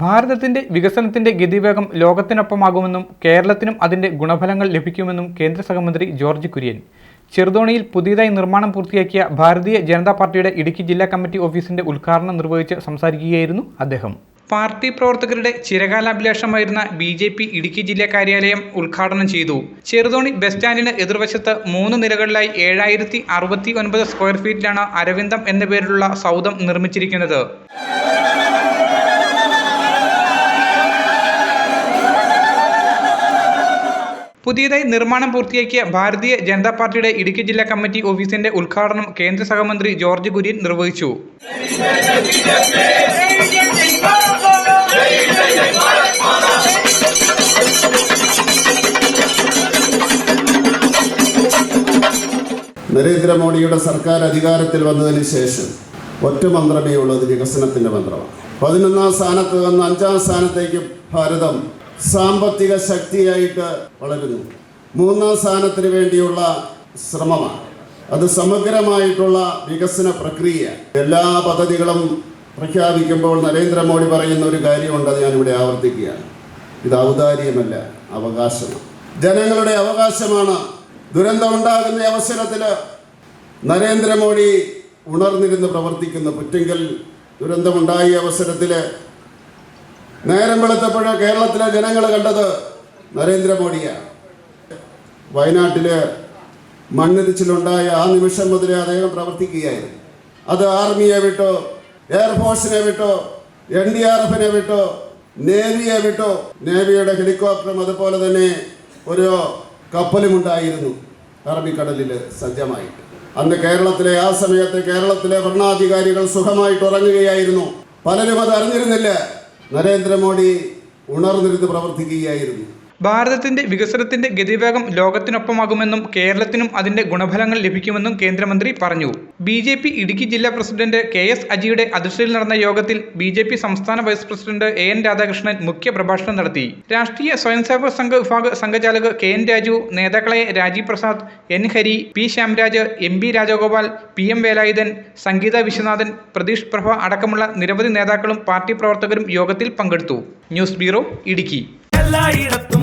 ഭാരതത്തിന്റെ വികസനത്തിന്റെ ഗതിവേഗം ലോകത്തിനൊപ്പമാകുമെന്നും കേരളത്തിനും അതിന്റെ ഗുണഫലങ്ങൾ ലഭിക്കുമെന്നും കേന്ദ്ര സഹമന്ത്രി ജോർജ് കുര്യൻ. ചെറുതോണിയിൽ പുതിയതായി നിർമ്മാണം പൂർത്തിയാക്കിയ ഭാരതീയ ജനതാ പാർട്ടിയുടെ ഇടുക്കി ജില്ലാ കമ്മിറ്റി ഓഫീസിന്റെ ഉദ്ഘാടനം നിർവഹിച്ച് സംസാരിക്കുകയായിരുന്നു അദ്ദേഹം. പാർട്ടി പ്രവർത്തകരുടെ ചിരകാലാഭിലാഷമായിരുന്ന ബി ജെ പി ഇടുക്കി ജില്ലാ കാര്യാലയം ഉദ്ഘാടനം ചെയ്തു. ചെറുതോണി ബസ് സ്റ്റാൻഡിന് എതിർവശത്ത് മൂന്ന് നിലകളിലായി ഏഴായിരത്തി അറുപത്തി ഒൻപത് സ്ക്വയർ ഫീറ്റിലാണ് അരവിന്ദം എന്ന പേരിലുള്ള സൗധം നിർമ്മിച്ചിരിക്കുന്നത്. പുതിയതായി നിർമ്മാണം പൂർത്തിയാക്കിയ ഭാരതീയ ജനതാ പാർട്ടിയുടെ ഇടുക്കി ജില്ലാ കമ്മിറ്റി ഓഫീസിന്റെ ഉദ്ഘാടനം കേന്ദ്ര സഹമന്ത്രി ജോർജ് കുര്യൻ നിർവഹിച്ചു. നരേന്ദ്രമോദിയുടെ സർക്കാർ അധികാരത്തിൽ വന്നതിന് ശേഷം ഒറ്റ മന്ത്രമേ ഉള്ളത് വികസനത്തിന്റെ മന്ത്രമാണ്. പതിനൊന്നാം സ്ഥാനത്ത് നിന്ന് അഞ്ചാം സ്ഥാനത്തേക്ക് ഭാരതം സാമ്പത്തിക ശക്തിയായിട്ട് വളരുന്നു. മൂന്നാം സ്ഥാനത്തിന് വേണ്ടിയുള്ള ശ്രമമാണ്. അത് സമഗ്രമായിട്ടുള്ള വികസന പ്രക്രിയ. എല്ലാ പദ്ധതികളും പ്രഖ്യാപിക്കുമ്പോൾ നരേന്ദ്രമോദി പറയുന്ന ഒരു കാര്യമുണ്ട് അത് ഞാനിവിടെ ആവർത്തിക്കുകയാണ്. ഇത് ഔദാര്യമല്ല അവകാശമാണ്. ജനങ്ങളുടെ അവകാശമാണ്. ദുരന്തം ഉണ്ടാകുന്ന അവസരത്തിൽ നരേന്ദ്രമോദി ഉണർന്നിരുന്ന് പ്രവർത്തിക്കുന്ന. പുറ്റെങ്കിൽ ദുരന്തമുണ്ടായ അവസരത്തിൽ നേരം വെളുത്തപ്പോൾ കേരളത്തിലെ ജനങ്ങൾ കണ്ടത് നരേന്ദ്രമോദിയാണ് വയനാട്ടിൽ മണ്ണിടിച്ചിലുണ്ടായ ആ നിമിഷം മുതലേ അദ്ദേഹം പ്രവർത്തിക്കുകയായിരുന്നു. അത് ആർമിയെ വിട്ടോ എയർഫോഴ്സിനെ വിട്ടോ എൻ ഡി ആർ എഫിനെ വിട്ടോ നേവിയെ വിട്ടോ നേവിയുടെ ഹെലികോപ്റ്ററും അതുപോലെ തന്നെ ഒരു കപ്പലും ഉണ്ടായിരുന്നു അറബിക്കടലിൽ സജ്ജമായിട്ട്. അന്ന് കേരളത്തിലെ ആ സമയത്ത് കേരളത്തിലെ ഭരണാധികാരികൾ സുഖമായിട്ട് ഉറങ്ങുകയായിരുന്നു. പലരും അത് അറിഞ്ഞിരുന്നില്ല. നരേന്ദ്രമോദി ഉണർന്നിരുന്ന് പ്രവർത്തിക്കുകയായിരുന്നു. ഭാരതത്തിന്റെ വികസനത്തിന്റെ ഗതിവേഗം ലോകത്തിനൊപ്പമാകുമെന്നും കേരളത്തിനും അതിന്റെ ഗുണഫലങ്ങൾ ലഭിക്കുമെന്നും കേന്ദ്രമന്ത്രി പറഞ്ഞു. ബി ജെ പി ഇടുക്കി ജില്ലാ പ്രസിഡന്റ് കെ എസ് അജിയുടെ അധ്യക്ഷതയിൽ നടന്ന യോഗത്തിൽ ബി ജെ പി സംസ്ഥാന vice president A N Radhakrishnan മുഖ്യ പ്രഭാഷണം നടത്തി. രാഷ്ട്രീയ സ്വയംസേവക സംഘ വിഭാഗ സംഘചാലക് കെ എൻ രാജു നേതാക്കളായ Rajeev Prasad N Hari P Shyamraj M B Rajagopal P M Velayudhan Sangeetha Viswanathan Pratheesh Prabha അടക്കമുള്ള നിരവധി നേതാക്കളും പാർട്ടി പ്രവർത്തകരും യോഗത്തിൽ പങ്കെടുത്തു. News bureau Idukki. എല്ലായിടത്തും